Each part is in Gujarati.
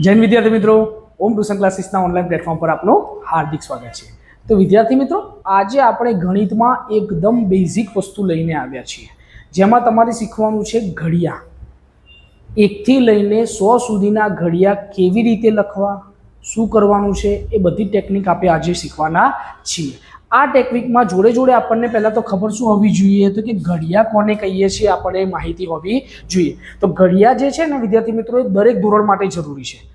જૈન વિદ્યાર્થી મિત્રો. ઓમ ટ્યુશન ક્લાસીસના ઓનલાઈન પ્લેટફોર્મ પર આપનું હાર્દિક સ્વાગત છે. તો વિદ્યાર્થી મિત્રો, આજે આપણે ગણિતમાં એકદમ બેઝિક વસ્તુ લઈને આવ્યા છીએ. જેમાં તમારે શીખવાનું છે ઘડિયા. એકથી લઈને સો સુધીના ઘડિયા કેવી રીતે લખવા, શું કરવાનું છે એ બધી ટેકનિક આપણે આજે શીખવાના છીએ. આ ટેકનિકમાં જોડે જોડે આપણને પહેલાં તો ખબર શું હોવી જોઈએ? તો કે ઘડિયા કોને કહીએ છીએ? આપણે માહિતી હોવી જોઈએ. તો ઘડિયા જે છે ને, વિદ્યાર્થી મિત્રો એ દરેક ધોરણ માટે જરૂરી છે.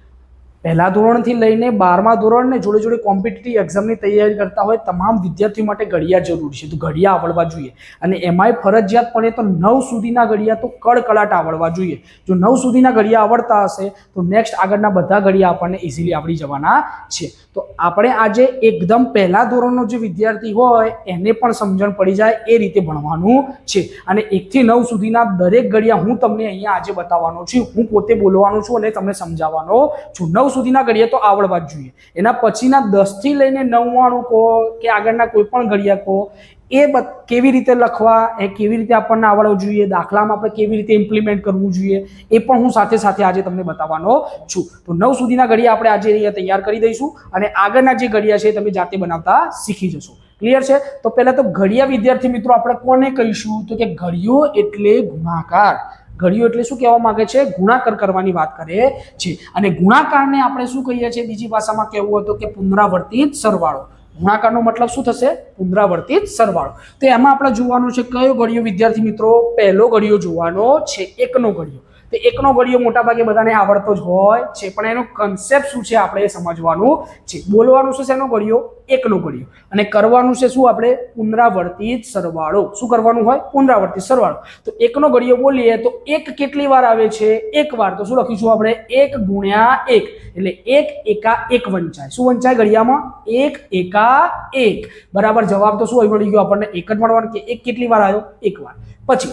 પહેલા ધોરણથી લઈને બારમા ધોરણ ને જોડે જોડે કોમ્પિટિટિવ એક્ઝામની તૈયારી કરતા હોય તમામ વિદ્યાર્થીઓ માટે ઘડિયા જરૂરી છે. તો ઘડિયા આવડવા જોઈએ. અને એમાંય ફરજિયાત પડે તો નવ સુધીના ઘડિયા તો કડકડાટ આવડવા જોઈએ. જો નવ સુધીના ઘડિયા આવડતા હશે, તો નેક્સ્ટ આગળના બધા ઘડિયા આપણને ઇઝીલી આવડી જવાના છે. તો આપણે આજે એકદમ પહેલા ધોરણનો જે વિદ્યાર્થી હોય, એને પણ સમજણ પડી જાય એ રીતે ભણવાનું છે. અને એકથી નવ સુધીના દરેક ઘડિયા હું તમને અહીંયા આજે બતાવવાનો છું. હું પોતે બોલવાનું છું અને તમને સમજાવવાનો છું. નવ સુધીના ઘડિયા તો આવડવા જ જોઈએ. એના પછીના દસથી લઈને નવ્વાણું કહો કે આગળના કોઈ પણ ઘડિયા કહો એ કેવી રીતે લખવા, એ કેવી રીતે આપણને આવડવું જોઈએ, દાખલામાં આપણે કેવી રીતે ઇમ્પ્લિમેન્ટ કરવું જોઈએ, એ પણ હું સાથે સાથે આજે તમને બતાવવાનો છું. તો નવ સુધીના ઘડિયા આપણે આજે અહીંયા તૈયાર કરી દઈશું અને આગળના જે ઘડિયા છે તમે જાતે બનાવતા શીખી જશો. ક્લિયર છે? તો પહેલાં તો ઘડિયા વિદ્યાર્થી મિત્રો આપણે કોને કહીશું? તો કે ઘડિયો એટલે ગુણાકાર. ઘડિયો એટલે શું કહેવા માંગે છે? ગુણાકાર કરવાની વાત કરે છે. અને ગુણાકારને આપણે શું કહીએ છીએ? બીજી ભાષામાં કહેવું હતું કે પુનરાવર્તિત સરવાળો. ગુણાકારનો મતલબ શું થશે? પુનરાવર્તિત સરવાળો. તો એમાં આપણે જોવાનું છે કયો ઘડિયો વિદ્યાર્થી મિત્રો? પહેલો ઘડિયો જોવાનો છે. એકનો ઘડિયો તો એકનો ઘડિયો મોટાભાગે બધાને આવડતો જ હોય છે. પણ એનો કન્સેપ્ટ શું છે આપણે એ સમજવાનું છે. બોલવાનું છે એનો ગળિયો? એકનો ગળિયો. અને કરવાનું છે શું આપણે? પુનરાવર્તિત સરવાળો. શું કરવાનું હોય? પુનરાવર્તિત સરવાળો. તો એકનો ગળિયો બોલીએ તો એક કેટલી વાર આવે છે? એક વાર. તો શું લખીશું આપણે? એક ગુણ્યા એક. એટલે એક એકા એક વંચાય. શું વંચાય ઘડિયામાં એક એકા એક. બરાબર જવાબ તો શું મળી ગયો આપણને? એક જ મળવાનું કે એક કેટલી વાર આવ્યો? એક વાર. પછી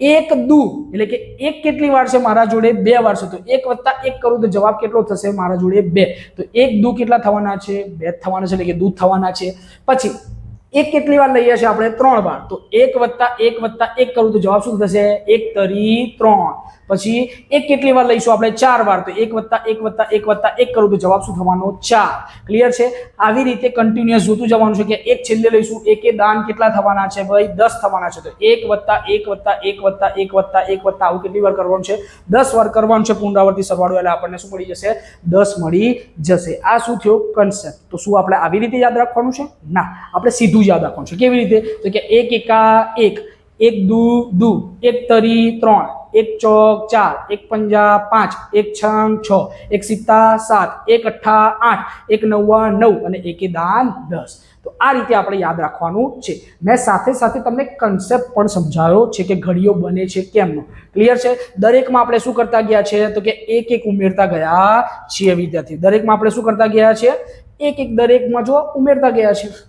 એક દુ, એટલે કે એક કેટલી વાર છે મારા જોડે? બે વાર છે. તો એક વત્તા એક કરું તો જવાબ કેટલો થશે? મારા જોડે બે. તો એક દુ કેટલા થવાના છે? બે થવાના છે, એટલે કે દૂધ થવાના છે. પછી એક કેટલી વાર લઈએ છીએ આપણે ત્રણ વાર તો એક વત્તા એક વત્તા એક કરું તો જવાબ શું થશે એક તરી ત્રણ પછી એક કેટલી વાર લઈશું આપણે ચાર વાર તો એક વત્તા એક વત્તા એક વત્તા એક કરું તો જવાબ શું થવાનો ચાર ક્લિયર છે આવી રીતે કન્ટિન્યુઅસ જોતું જવાનું છે કે એક છેલ્લે લઈશું એકે દાન કેટલા થવાના છે ભાઈ દસ થવાના છે તો એક વત્તા એક વત્તા એક વત્તા એક વત્તા એક વત્તા આવું કેટલી વાર કરવાનું છે દસ વાર કરવાનું છે પુનરાવર્તી સરવાળો એટલે આપણને શું મળી જશે દસ મળી જશે આ શું થયો કન્સેપ્ટ તો શું આપણે આવી રીતે યાદ રાખવાનું છે ના આપણે સીધું જ યાદ રાખવાનું છે. કેવી રીતે? તો કે એક એકા એક એક દુ દુ, એક તરી ત્રણ, એક ચોક ચાર, એક પંજા પાંચ, એક છંગ છ, એક સિત્તા સાત, એક અઠ્ઠા આઠ, એક નવ્વા નવ અને એકે દાન દસ. તો આ રીતે આપણે યાદ રાખવાનું છે. મેં સાથે સાથે તમને કન્સેપ્ટ પણ સમજાવ્યો છે કે ઘડીઓ બને છે કેમનો. ક્લિયર છે? દરેકમાં આપણે શું કરતા ગયા છે? તો કે એક એક ઉમેરતા ગયા છીએ વિદ્યાર્થી. દરેકમાં આપણે શું કરતા ગયા છે? એક એક દરેકમાં જો ઉમેરતા ગયા છે.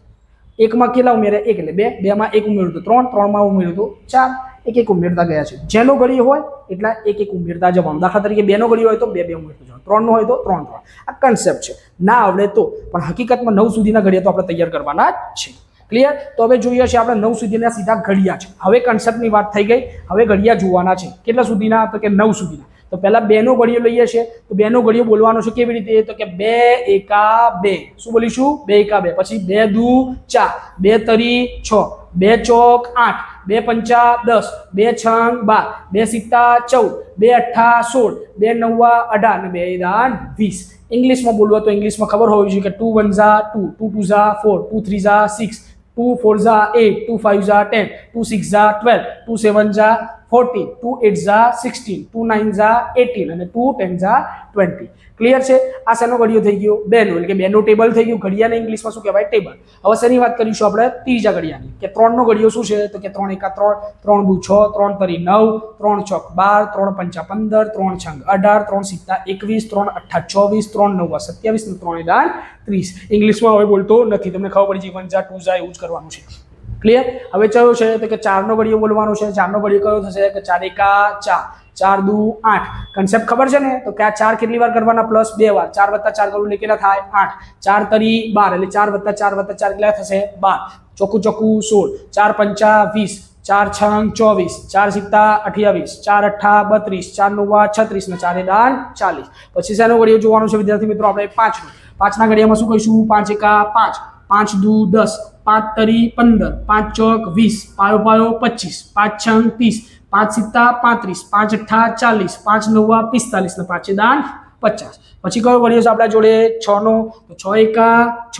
એકમાં કેટલા ઉમેર્યા? એક એટલે બે. બેમાં એક ઉમેર્યું તો ત્રણ. ત્રણમાં ઉમેર્યું હતું ચાર. એક એક ઉમેરતા ગયા છે. જેનો ઘડી હોય એટલા એક એક ઉમેરતા જવાનું. દાખલા તરીકે બેનો ઘડી હોય તો બે બે ઉમેરતું જવાનું. ત્રણનો હોય તો ત્રણ ત્રણ. આ કન્સેપ્ટ છે. ના આવડે તો. પણ હકીકતમાં નવ સુધીના ઘડિયા તો આપણે તૈયાર કરવાના છે. ક્લિયર તો હવે જોઈએ છે આપણે નવ સુધીના સીધા ઘડિયા છે. હવે કન્સેપ્ટની વાત થઈ ગઈ. હવે ઘડિયા જોવાના છે. કેટલા સુધીના? તો કે નવ સુધીના. તો પહેલાં બેનો ઘડિયો લઈએ છીએ. તો બેનો ઘડિયો બોલવાનો છે કેવી રીતે? તો કે બે, એકા, બે. શું બોલીશું? બે, એકા, બે. પછી બે, દુ, ચાર. બે, તરી, છ. બે, ચોક, આઠ. બે, પંચા, દસ. બે, છંગ, બાર. બે, સિત્તા, ચૌદ. બે અઠ્ઠા સોળ. બે, નવ્વા, અઢાર અને બે દાન વીસ. ઇંગ્લિશમાં બોલવા તો ઇંગ્લિશમાં ખબર હોવી જોઈએ કે ટુ વન ઝા ટુ ટુ ટુ ઝા ફોર, ટુ થ્રી ઝા સિક્સ, ટુ ફોર ઝા એટ, ટુ ફાઇવ ઝા ટેન, ટુ સિક્સ ઝા ટ્વેલ્વ, ટુ સેવન ઝા ફોર્ટીન ટુ એટ ઝા સિક્સટીન ટુ નાઇન ઝા એટીન અને ટુ ટેન ઝા ટ્વેન્ટી ક્લિયર છે? આ શેનો ઘડિયો થઈ ગયો? બેનો, એટલે કે બેનો ટેબલ થઈ ગયું. ઘડિયાને ઇંગ્લિશમાં શું કહેવાય? ટેબલ હવે શેની વાત કરીશું આપણે? ત્રીજા ઘડિયાની. કે ત્રણનો ઘડિયો શું છે? તો કે ત્રણ એકા ત્રણ ત્રણ દુ છ, ત્રણ તરી નવ, ત્રણ ચોક બાર, ત્રણ પંચા પંદર, ત્રણ છંગ અઢાર, ત્રણ સિત્તા એકવીસ, ત્રણ અઠ્ઠા ચોવીસ, ત્રણ નવ્વા સત્યાવીસ ને ત્રણ એદાન ત્રીસ. ઇંગ્લિશમાં હવે બોલતો નથી. તમને ખબર પડી જીવન જા ટુ જા એવું જ કરવાનું છે. ક્લિયર હવે ચાલો છે તો કે ચારનો ઘડિયો બોલવાનો છે. ચારનો ઘડિયો કયો થશે? કે ચાર એકા ચાર. ચાર દુ આઠ. કન્સેપ્ટ ખબર છે ને? તો કે આ ચાર કેટલી વાર કરવાના? પ્લસ બે વાર. ચાર વત્તા ચાર કરવું એટલે કેટલા થાય આઠ. ચાર તરી બાર. એટલે ચાર વત્તા ચાર વત્તા ચાર કેટલા થશે? બાર. ચોખ્ખું ચોખ્ખું સોળ. ચાર પંચા વીસ. ચાર છંગ ચોવીસ. ચાર સિત્તા અઠ્યાવીસ. ચાર અઠ્ઠા બત્રીસ. ચાર નવ્વા છત્રીસ. ને ચારે દાન ચાલીસ. પછી શેનો ઘડિયો જોવાનું છે? વિદ્યાર્થી મિત્રો, આપણે પાંચ પાંચના ઘડિયામાં શું કહીશું? પાંચ એકા પાંચ. પાંચ દુ દસ. પાંચ તરી પંદર, પાંચ ચોક વીસ, પાયો પાયો પચીસ, પાંચ છંગ ત્રીસ, પાંચ સિત્તા પાંત્રીસ, પાંચ અઠ્ઠા ચાલીસ, પાંચ નવ્વા પિસ્તાલીસ ને પાંચે દાન પચાસ. પછી કયો ઘડિયો છે આપણા જોડે? છ નો. તો છ એકા છ.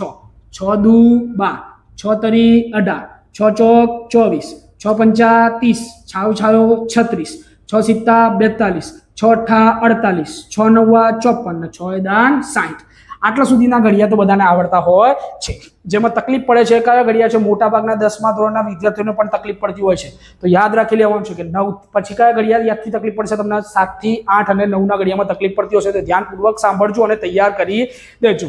છ દુ બાર. છ તરી અઢાર. છ ચોક ચોવીસ. છ પંચા ત્રીસ. છાવ છાયો છત્રીસ. છ સિત્તા બેતાલીસ. છ અઠ્ઠા અડતાલીસ. છ નવ્વા ચોપન ને છ દાન સાઠ આટલા સુધીના ઘડિયા તો બધાને આવડતા હોય છે. જેમાં તકલીફ પડે છે, કયા ઘડિયા છે? મોટા ભાગના દસમા ધોરણના વિદ્યાર્થીઓને પણ તકલીફ પડતી હોય છે. તો યાદ રાખી લેવાનું છે કે નવ પછી કયા ઘડિયા યાદથી તકલીફ પડશે? તમને સાતથી આઠ અને નવના ઘડિયામાં તકલીફ પડતી હશે તો ધ્યાનપૂર્વક સાંભળજો અને તૈયાર કરી દેજો.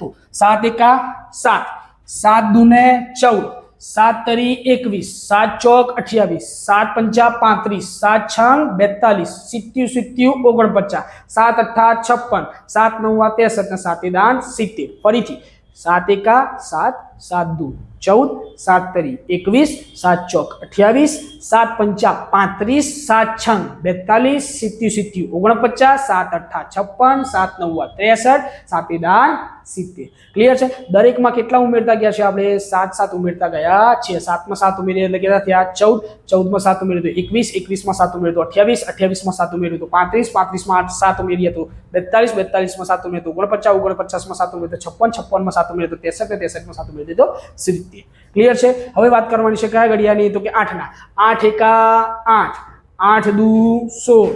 તો સાત એકા સાત. સાત દુને ચૌદ. સાત તરી એકવીસ, સાત ચોક અઠ્યાવીસ, સાત પંચા પાંત્રીસ, સાત છંગ બેતાલીસ સિત્યુ સિત્યુ ઓગણપચાસ, સાત અઠ્ઠા છપ્પન, સાત નવ્વા ત્રેસઠ ને સાતે દાન સિત્તેર. ફરીથી સાત એકા સાત સાત દુ ચૌદ, સાત તરી એકવીસ, સાત ચોક અઠ્યાવીસ, સાત પંચા પાંત્રીસ, સાત છંગ બેતાલીસ સિત્યુ સિત્યુ ઓગણપચાસ, સાત અઠ્ઠા છપ્પન, સાત નવ્વા ત્રેસઠ, સાતે દાન સિત્તેર. ક્લિયર છે? દરેકમાં કેટલા ઉમેરતા ગયા છે આપણે? સાત સાત ઉમેરતા ગયા છે. સાતમાં સાત ઉમેરીએ એટલે કેટલા થયા? ચૌદ. ચૌદમાં સાત ઉમેર્યું તો એકવીસ. એકવીસમાં સાત ઉમેર્યું તો અઠ્યાવીસ. અઠ્યાવીસમાં સાત ઉમેર્યું તો પાંત્રીસ. પાંત્રીસમાં સાત ઉમેરીએ તો બેતાલીસ. બેતાલીસમાં સાત ઉમેર્યું તો ઓગણપચાસ. ઓગણપચાસમાં સાત ઉમેર્યું તો છપ્પન. છપ્પનમાં સાત ઉમેર્યું તો ત્રેસઠ. ત્રેસઠમાં સાત ઉમેર્યું તો સિત્તેર. ક્લિયર છે? હવે વાત કરવાની છે કયા ઘડિયાની તો કે આઠના. આઠ એકા આઠ. આઠ દુ સોળ.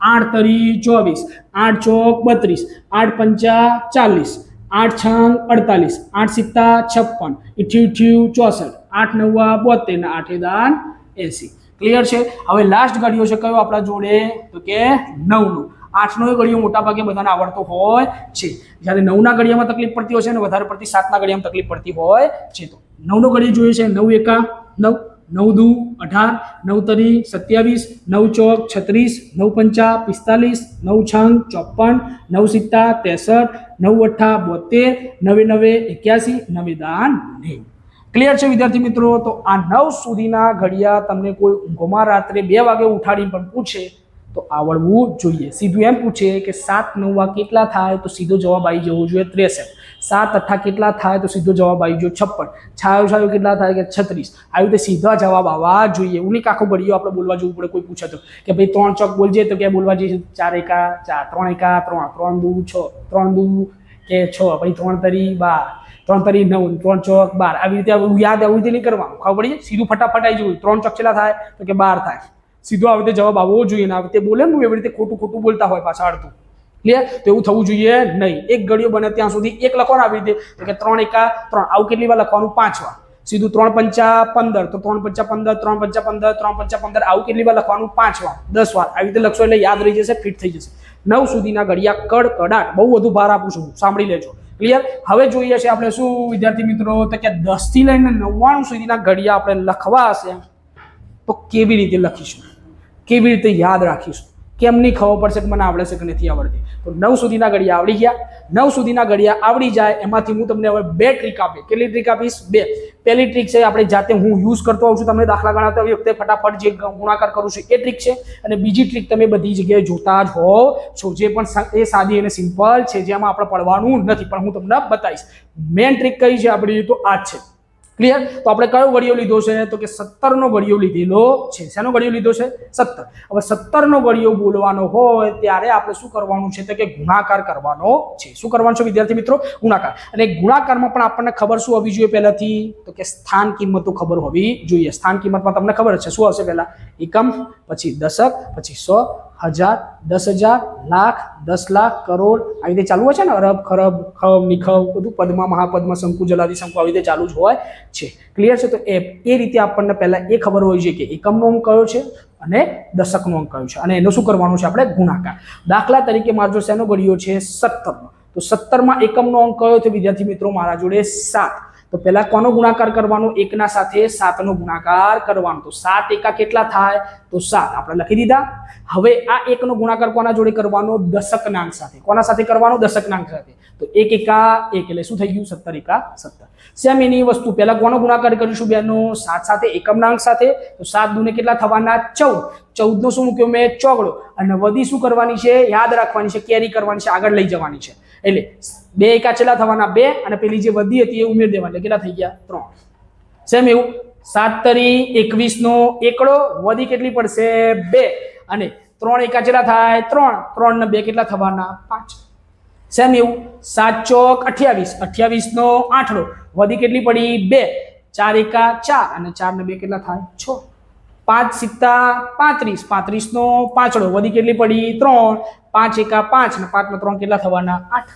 આઠ તરી ચોવીસ. આઠ ચોક બત્રીસ. આઠ પંચા ચાલીસ. આઠ છંગ અડતાલીસ. આઠ સિત્તા છપ્પન. ઇઠ્યું ઇઠ્યું ચોસઠ. આઠ નવ્વા બોતેર ને આઠે દાન એસી. ક્લિયર છે? હવે લાસ્ટ ઘડિયો છે કયો આપણા જોડે? તો કે નવનો. આઠનો મોટા ભાગે બધાને આવડતો હોય છે. જ્યારે નવના ઘડિયામાં તકલીફ પડતી હોય છે અને વધારે પડતી સાતના ઘડિયામાં તકલીફ પડતી હોય છે તો. નવનો ઘડિયો જોઈએ છે નવ એકા, નવ નવ દુ, અઢાર, નવ તરી, સત્યાવીસ, નવ ચોક, છત્રીસ, નવ પંચા, પિસ્તાલીસ, નવ છંગ ચોપન નવ સિત્તા ત્રેસઠ નવ અઠ્ઠા બોતેર, નવે નવે, એક્યાસી, નવે દાન ક્લિયર છે વિદ્યાર્થી મિત્રો? તો આ નવ સુધીના ઘડિયા તમને કોઈ ઊંઘોમાં રાત્રે બે વાગે ઉઠાડી પણ પૂછે તો આવડવું જોઈએ. સીધું એમ પૂછે કે સાત નવવા કેટલા થાય? તો સીધો જવાબ આવી જવો જોઈએ ત્રેસઠ. સાત અઠ્ઠા કેટલા થાય? તો સીધો જવાબ આવી જોઈએ છપ્પન. છાયો છાયો કેટલા થાય? કે છત્રીસ. આવી રીતે સીધા જવાબ આવવા જોઈએ. નહીં આખો ઘડિયો આપણે બોલવા જવું પડે, કોઈ પૂછે તો. કે ભાઈ ત્રણ ચોક બોલજે તો કે બોલવા જઈએ? ચાર એકા, ચાર. ત્રણ એકા, ત્રણ. ત્રણ દુ, છ. ત્રણ દુ, કે છ. પછી ત્રણ તરી બાર. ત્રણ તરી નવ. ત્રણ ચોક બાર. આવી રીતે યાદ આવી રીતે નહીં કરવાનું. ખબર પડી? જાય? સીધું ફટાફટ આવી જવું. ત્રણ ચોક કેટલા થાય? તો કે બાર થાય. સીધો આવી રીતે જવાબ આવવો જોઈએ ને આવી રીતે બોલે ને, એવી રીતે ખોટું ખોટું બોલતા હોય પાછા અડધું. ક્લિયર તો એવું થવું જોઈએ નહીં. એક ઘડિયો બને ત્યાં સુધી એક લખવાનું આવી રીતે. તો કે ત્રણ એકા ત્રણ. આવું કેટલી વાર લખવાનું? પાંચ વાર સીધું ત્રણ પંચા પંદર. તો ત્રણ પંચા પંદર, ત્રણ પંચા પંદર, ત્રણ પંચા પંદર. આવું કેટલી વાર લખવાનું? પાંચ વાર દસ વાર આવી રીતે લખશો એટલે યાદ રહી જશે, ફિટ થઈ જશે. નવ સુધીના ઘડિયા કડ કડાટ. બહુ વધુ ભાર આપું છું. સાંભળી લેજો. ક્લિયર હવે જોઈએ છે આપણે શું, વિદ્યાર્થી મિત્રો? તો કે દસથી લઈને નવ્વાણું સુધીના ઘડિયા આપણે લખવા હશે. તો કેવી રીતે લખીશું? કેવી રીતે યાદ રાખીશું? કેમની ખબર પડશે કે મને આવડે છે કે નથી આવડતી? તો નવ સુધીના ઘડિયા આવડી ગયા. નવ સુધીના ઘડિયા આવડી જાય, એમાંથી હું તમને હવે બે ટ્રીક આપી કેટલી ટ્રીક આપીશ? બે. પહેલી ટ્રીક છે આપણે જાતે હું યુઝ કરતો આવું છું તમને દાખલા ગણાવતા વખતે ફટાફટ જે ગુણાકાર કરું છું એ ટ્રીક છે. અને બીજી ટ્રીક તમે બધી જગ્યાએ જોતા જ હોવ છો જે પણ એ સાદી અને સિમ્પલ છે, જેમાં આપણે પડવાનું નથી. પણ હું તમને બતાવીશ. મેન ટ્રીક કઈ છે આપણી? તો આ જ છે. ક્લિયર તો આપણે કયો ઘડિયો લીધો છે? તો કે સત્તરનો ઘડિયો લીધેલો છે. શેનો ઘડિયો લીધો છે? સત્તર. હવે સત્તરનો ઘડિયો બોલવાનો હોય ત્યારે આપણે શું કરવાનું છે? તો કે ગુણાકાર કરવાનો છે. શું કરવાનું છે વિદ્યાર્થી મિત્રો? ગુણાકાર. અને ગુણાકારમાં પણ આપણને ખબર શું હોવી જોઈએ પહેલાથી? તો કે સ્થાન કિંમતો ખબર હોવી જોઈએ. સ્થાન કિંમતમાં તમને ખબર છે. શું આવશે પહેલાં? એકમ, પછી દશક, પછી સો હજાર, દસ હજાર, લાખ, દસ લાખ, કરોડ આવી રીતે ચાલુ હોય છે ને? અરબ, ખરબ ખબ નિખબ બધું પદ્મા, મહાપદ્મા, શંકુ, જલાદી, શંકુ આવી રીતે ચાલુ જ હોય છે. ક્લિયર છે? તો એ એ રીતે આપણને પહેલાં એ ખબર હોય છે કે એકમનો અંક કયો છે અને દશકનો અંક કયો છે. અને એનો શું કરવાનું છે? આપણે ગુણાકાર. દાખલા તરીકે મારો શેનો ઘડિયો છે? સત્તરનો. તો સત્તરમાં એકમનો અંક કયો છે? વિદ્યાર્થી મિત્રો, મારા જોડે સાત. તો પહેલા કોનો ગુણાકાર કરવાનો? એકના સાથે સાતનો ગુણાકાર કરવાનો. તો સાત એકા કેટલા થાય? તો સાત. આપણે લખી દીધા. હવે આ એકનો ગુણાકાર કોના જોડે કરવાનો? દશકનાંક સાથે. કોના સાથે કરવાનો? દશકનાંક સાથે. તો એક એકા એક એટલે શું થઈ ગયું? સત્તર એકા સત્તર. સેમ એની વસ્તુ. પહેલા કોનો ગુણાકાર કરીશું બેનો સાત સાથે, એકમનાંક સાથે. તો સાત દુને કેટલા થવાના? ચૌદ. ચૌદ નો શું મૂક્યો? મેં ચોગડો અને વધી શું કરવાની છે? યાદ રાખવાની છે, કેરી કરવાની છે, આગળ લઈ જવાની છે. એટલે બે એકા ચેલા થવાના બે અને પેલી જે વધી હતી એ ઉમેર દેવાની. કેટલા થઈ ગયા? ત્રણ. સેમ એવું. સાત તરી એકવીસ નો એકડો, વધી કેટલી પડશે? બે. અને ત્રણ એકા ચેલા થાય ત્રણ. ત્રણ ને બે કેટલા થવાના? પાંચ. સેમ એવું. સાત ચોક અઠ્યાવીસ. અઠ્યાવીસ નો આઠડો. વધી કેટલી પડી? બે. ચાર એકા ચાર. અને ચાર ને બે કેટલા થાય? છ. પાંચ સિત્તા પાંત્રીસ. પાંત્રીસનો પાંચડો. વધી કેટલી પડી? ત્રણ. પાંચ એકા પાંચ ને પાંચ ત્રણ કેટલા થવાના? આઠ.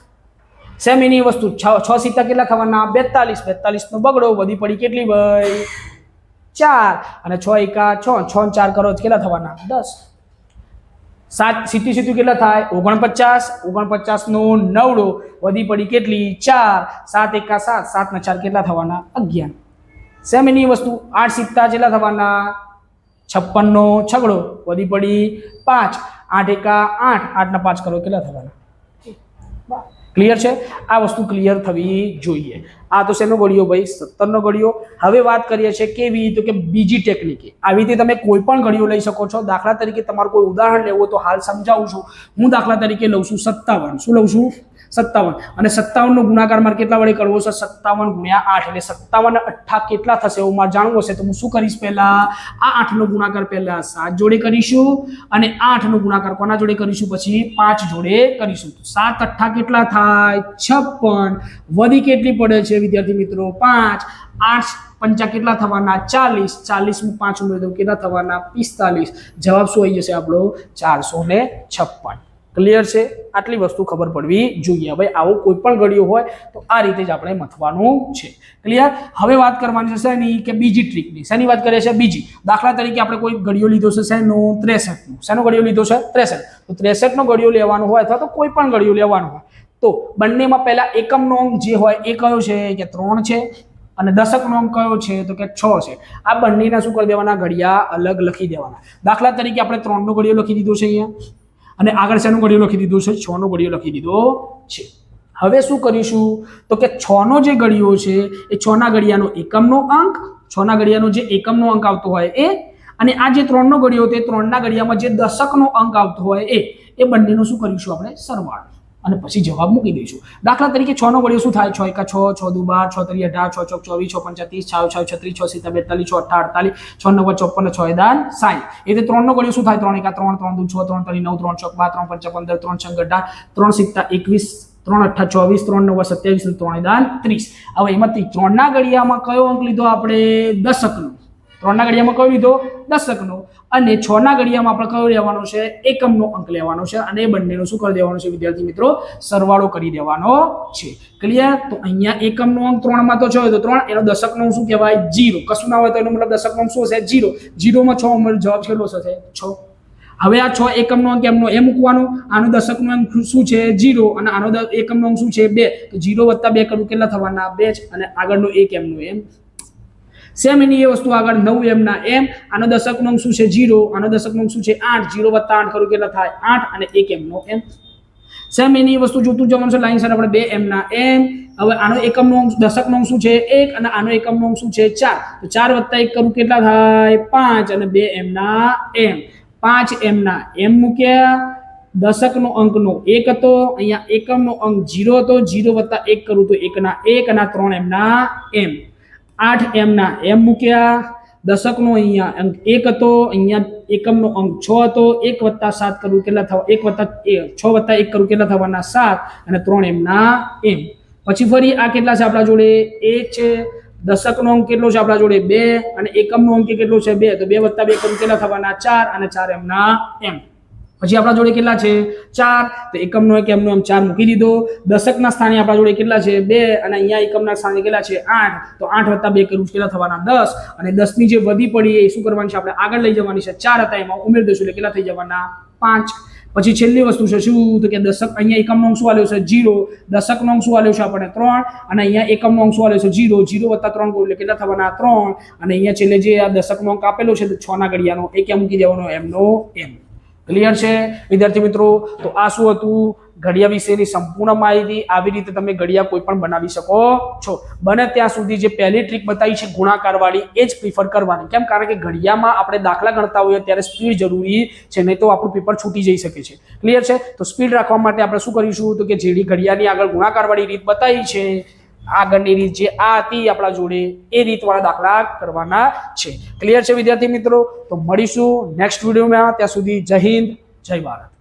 સેમ એની વસ્તુ. છ છ સિત્તા કેટલા થવાના? બેતાલીસ. બેતાલીસનો બગડો. વધી પડી કેટલી ભાઈ? ચાર. અને છ એકા છ. છ ચાર કરો કેટલા થવાના? દસ. સાત સીટી સીધું કેટલા થાય? ઓગણપચાસ. ઓગણપચાસનો નવડો. વધી પડી કેટલી? ચાર. સાત એકા સાત. સાતના ચાર કેટલા થવાના? અગિયાર. સેમ એની વસ્તુ. આઠ સિત્તા કેટલા થવાના? છપ્પનનો છગડો, વધી પડી પાંચ, આઠ એકા આઠ, આઠના પાંચ કરો, કેટલા થવાના? ક્લિયર છે? આ વસ્તુ ક્લિયર થવી જોઈએ. આ તો શેનો ગળ્યો ભાઈ? સત્તરનો ગળ્યો. હવે વાત કરીએ છીએ કેવી તો કે બીજી ટેકનિક આવી રીતે તમે કોઈ પણ ગળ્યો લઈ શકો છો. દાખલા તરીકે તમારું કોઈ ઉદાહરણ લેવું તો હાલ સમજાવું છું. હું દાખલા તરીકે લઉં છું સત્તાવન. શું લઉં છું? સત્તાવન. અને સત્તાવનનો ગુણાકાર મારે કેટલા વડે કરવો છે? સત્તાવન ગુણ્યા આઠ. એટલે સત્તાવન અઠ્ઠા કેટલા થશે? એવું મારે જાણવું હશે, તો હું શું કરીશ પહેલા? આ આઠનો ગુણાકાર પહેલા સાત જોડે કરીશું અને આઠનો ગુણાકાર કોના જોડે કરીશું? પછી પાંચ જોડે કરીશું. સાત અઠ્ઠા કેટલા થાય? છપ્પન. વધી કેટલી પડે છે, વિદ્યાર્થી મિત્રો? પાંચ. આઠ પંચા કેટલા થવાના? ચાલીસ. ચાલીસમાં પાંચ ઉમેરી દઉં. કેટલા થવાના? પિસ્તાલીસ. જવાબ શું આવી જશે આપણો? ચારસો ને છપ્પન. ક્લિયર છે? આટલી વસ્તુ ખબર પડવી જોઈએ. હવે આવો કોઈ પણ ગળ્યો હોય તો આ રીતે જ આપણે મથવાનું છે. ક્લિયર હવે વાત કરવાની છે શેની કે બીજી ટ્રીકની શેની વાત કરીએ છીએ? બીજી. દાખલા તરીકે આપણે કોઈ ગળિયો લીધો છે શેનો? ત્રેસઠનો. શેનો ગળિયો લીધો છે? ત્રેસઠ. તો ત્રેસઠનો ઘડિયો લેવાનો હોય અથવા તો કોઈ પણ ગળિયો લેવાનો હોય. તો બંનેમાં પહેલાં એકમનો અંક જે હોય એ કયો છે? કે ત્રણ છે. અને દશકનો અંક કયો છે? તો કે છ છે. આ બંનેના શું કરી દેવાના? ઘડિયા અલગ લખી દેવાના. દાખલા તરીકે આપણે ત્રણનો ઘડિયો લખી દીધો છે અહીંયા. અને આગળ શેનું ઘડિયો લખી દીધો છે? છનો ઘડિયો લખી દીધો છે. હવે શું કરીશું? તો કે છનો જે ઘડિયો છે, એ છના ઘડિયાનો એકમનો અંક છના ઘડિયાનો જે એકમનો અંક આવતો હોય એ, અને આ જે ત્રણનો ઘડિયો તે ત્રણના ઘડિયામાં જે દશકનો અંક આવતો હોય એ એ બંનેનો શું કરીશું આપણે? સરવાળો. અને પછી જવાબ મૂકી દઈશું. દાખલા તરીકે છ નો વળ્યો શું થાય? છ એકા છ છ દુ બાર છ તરી અઢાર, છ ચોક ચોવીસ, છ પંચા ત્રીસ છ છ છત્રીસ છ સિત્તેર, બેતાલીસ, છ અઠા અડતાલીસ, છ નવ, ચોપન, છ દાન સાઠ એ રીતે ત્રણ નો ઘડિયો શું થાય? ત્રણ એકા ત્રણ ત્રણ દુ છ, ત્રણ તરી નવ, ત્રણ ચોક બાર, ત્રણ પંચા પંદર, ત્રણ છ અઢાર, ત્રણ સિત્તા એકવીસ, ત્રણ અઠ્ઠા ચોવીસ, ત્રણ નવ, સત્યાવીસ ત્રણ દાન ત્રીસ. હવે એમાંથી ત્રણના ગળિયામાં કયો અંક લીધો આપણે? દશકનો. ત્રણના ઘડિયામાં કયો લીધો? દશકનો. અને છ ના ઘડિયામાં આપણે કયો લેવાનો છે? એકમનો અંક લેવાનો છે અને એ બંનેનો શું કરી દેવાનો છે વિદ્યાર્થી મિત્રો? સરવાળો કરી દેવાનો છે. ક્લિયર તો અહીંયા એકમનો અંક ત્રણમાં તો છ હોય તો ત્રણ. એનો દશકનો શું કહેવાય? જીરો. કશું ના હોય તો એનો મતલબ દશકનો શું હશે? જીરો. જીરોમાં છ ઉંમર જવાબ કેટલો થશે છ. હવે આ છ એકમનો અંક એમનો એ મૂકવાનો. આનો દશકનો અંક શું છે? જીરો. અને આનો એકમનો અંક શું છે? બે. તો જીરો વત્તા બે કરવું કેટલા થવાના? બે જ અને આગળનો એક એમનો એમ સેમ એની એ વસ્તુ આગળ નવ એમના એમ. આનો દશકનો શું છે? જીરો આનો દશકનો શું છે? આઠ. જીરો વત્તા આઠ કરું કેટલા થાય? આઠ અને એક એમનો એમ. સેમ એની વસ્તુ જોતું જવાનું છે. લાઈન સર આપણે બે એમના એમ. હવે આનો એકમનો અંશ દશકનો અંશ શું છે? એક અને આનો એકમનો અંશ શું છે? ચાર. તો ચાર વત્તા એક કરું કેટલા થાય? પાંચ અને બે એમના એમ. પાંચ એમના એમ મૂક્યા. દશકનો અંકનો એક હતો. અહીંયા એકમનો અંક જીરો હતો. જીરો વત્તા એક કરું તો એકના એક અને ત્રણ એમના એમ. આઠ એમના એમ મૂક્યા. દશકનો અહીંયા અંક એક હતો, અહીંયા એકમનો અંક છ હતો. એક વત્તા સાત કરવું કેટલા થવા, એક વત્તા એ- છ વત્તા એક કરવું કેટલા થવાના સાત અને ત્રણ એમના એમ. પછી ફરી આ કેટલા છે આપણા જોડે? એક છે. દશકનો અંક કેટલો છે આપણા જોડે? બે. અને એકમનો અંક કેટલો છે? બે. તો બે વત્તા બે કરવું કેટલા થવાના? ચાર અને ચાર એમના એમ. પછી આપણા જોડે કેટલા છે? ચાર. તો એકમનો એક, એમનો એમ ચાર મૂકી દીધો. દશકના સ્થાને આપણા જોડે કેટલા છે? બે. અને અહીંયા એકમના સ્થાને કેટલા છે? આઠ. તો આઠ વત્તા બે કરવું કેટલા થવાના? દસ. અને દસની જે વધી પડી એ શું કરવાની છે? આપણે આગળ લઈ જવાની છે. ચાર હતા એમાં. ઉમેર દઈશું એટલે કેટલા થઈ જવાના? પાંચ. પછી છેલ્લી વસ્તુ છે શું? તો કે દશક અહીંયા એકમનો અંશ શું આલ્યો છે? જીરો. દશકનો અંશ શું આલ્યો છે આપણને? ત્રણ. અને અહીંયા એકમનો અંશ શું આલ્યો છે? જીરો. જીરો વત્તા ત્રણ એટલે કેટલા થવાના? ત્રણ. અને અહીંયા છેલ્લે જે આ દશકનો અંક આપેલો છે છ ના ઘડિયાનો એ ક્યાં મૂકી દેવાનો એમનો એમ. ક્લિયર છે? વિદ્યાર્થી મિત્રો, તો આ શું હતું? ઘડિયા વિશેની સંપૂર્ણ માહિતી આવી રીતે તમે ઘડિયા કોઈ પણ બનાવી શકો છો. બને ત્યાં સુધી જે પહેલી ટ્રીક બતાવી છે ગુણાકાર વાળી, એ જ પ્રિફર કરવાની. કેમ? કારણ કે ઘડિયામાં આપણે દાખલા ગણતા હોઈએ ત્યારે સ્પીડ જરૂરી છે, નહીં તો આપણું પેપર છૂટી જઈ શકે છે. ક્લિયર છે? તો સ્પીડ રાખવા માટે આપણે શું કરીશું? તો કે જેડી ઘડિયાની આગળ ગુણાકાર વાળી રીત બતાવી છે આગળની રીત જે આ હતી આપણા જોડે, એ રીતવાળા દાખલા કરવાના છે. ક્લિયર છે વિદ્યાર્થી મિત્રો? તો મળીશું નેક્સ્ટ વિડીયોમાં ત્યાં સુધી જય હિન્દ, જય ભારત.